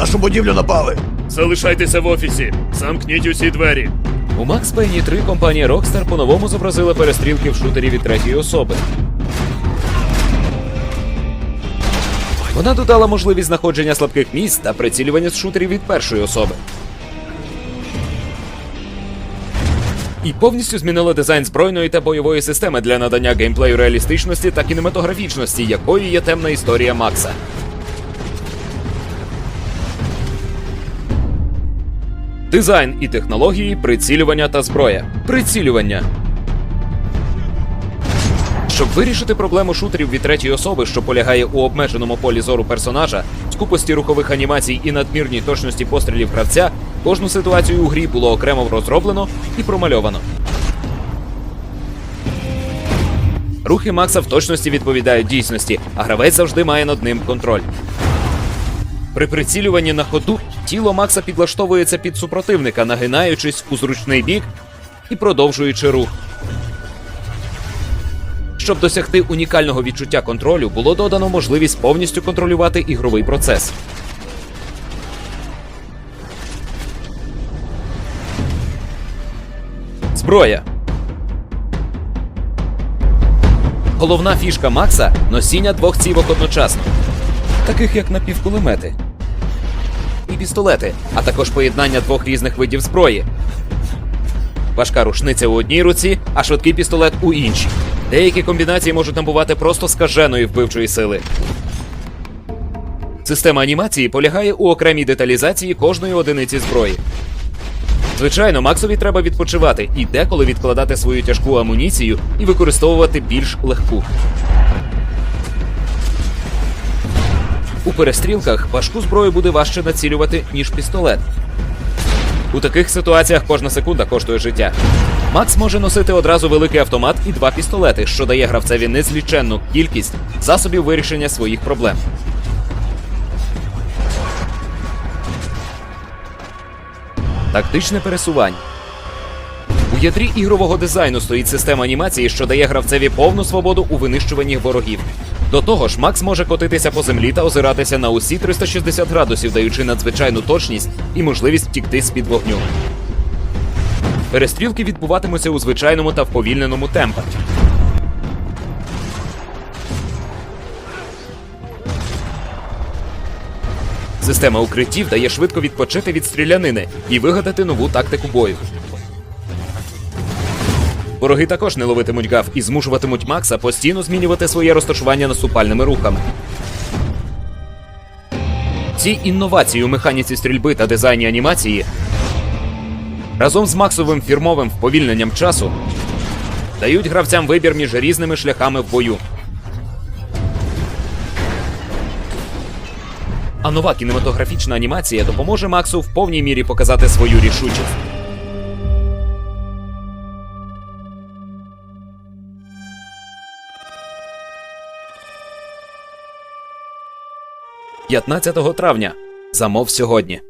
нашу будівлю напали. Залишайтеся в офісі. Замкніть усі двері. У Max Payne 3 компанія Rockstar по-новому зобразила перестрілки в шутері від третьої особи. Вона додала можливість знаходження слабких місць та прицілювання з шутерів від першої особи. І повністю змінила дизайн збройної та бойової системи для надання геймплею реалістичності та кінематографічності, якою є темна історія Макса. Дизайн і технології, прицілювання та зброя. Прицілювання. Щоб вирішити проблему шутерів від третьої особи, що полягає у обмеженому полі зору персонажа, скупості рухових анімацій і надмірній точності пострілів гравця, кожну ситуацію у грі було окремо розроблено і промальовано. Рухи Макса в точності відповідають дійсності, а гравець завжди має над ним контроль. При прицілюванні на ходу тіло Макса підлаштовується під супротивника, нагинаючись у зручний бік і продовжуючи рух. Щоб досягти унікального відчуття контролю, було додано можливість повністю контролювати ігровий процес. Зброя. Головна фішка Макса носіння двох цівок одночасно, таких як напівкулемети і пістолети, а також поєднання двох різних видів зброї. Важка рушниця у одній руці, а швидкий пістолет у іншій. Деякі комбінації можуть набувати просто скаженої вбивчої сили. Система анімації полягає у окремій деталізації кожної одиниці зброї. Звичайно, Максові треба відпочивати і деколи відкладати свою тяжку амуніцію і використовувати більш легку. У перестрілках важку зброю буде важче націлювати, ніж пістолет. У таких ситуаціях кожна секунда коштує життя. Макс може носити одразу великий автомат і два пістолети, що дає гравцеві незліченну кількість засобів вирішення своїх проблем. Тактичне пересування. У ядрі ігрового дизайну стоїть система анімації, що дає гравцеві повну свободу у винищуванні ворогів. До того ж, Макс може котитися по землі та озиратися на усі 360 градусів, даючи надзвичайну точність і можливість втікти з-під вогню. Перестрілки відбуватимуться у звичайному та вповільненому темпах. Система укриттів дає швидко відпочити від стрілянини і вигадати нову тактику бою. Вороги також не ловитимуть гав і змушуватимуть Макса постійно змінювати своє розташування наступальними рухами. Ці інновації у механіці стрільби та дизайні анімації разом з максовим фірмовим вповільненням часу дають гравцям вибір між різними шляхами в бою. А нова кінематографічна анімація допоможе Максу в повній мірі показати свою рішучість. «15 травня. Замов сьогодні.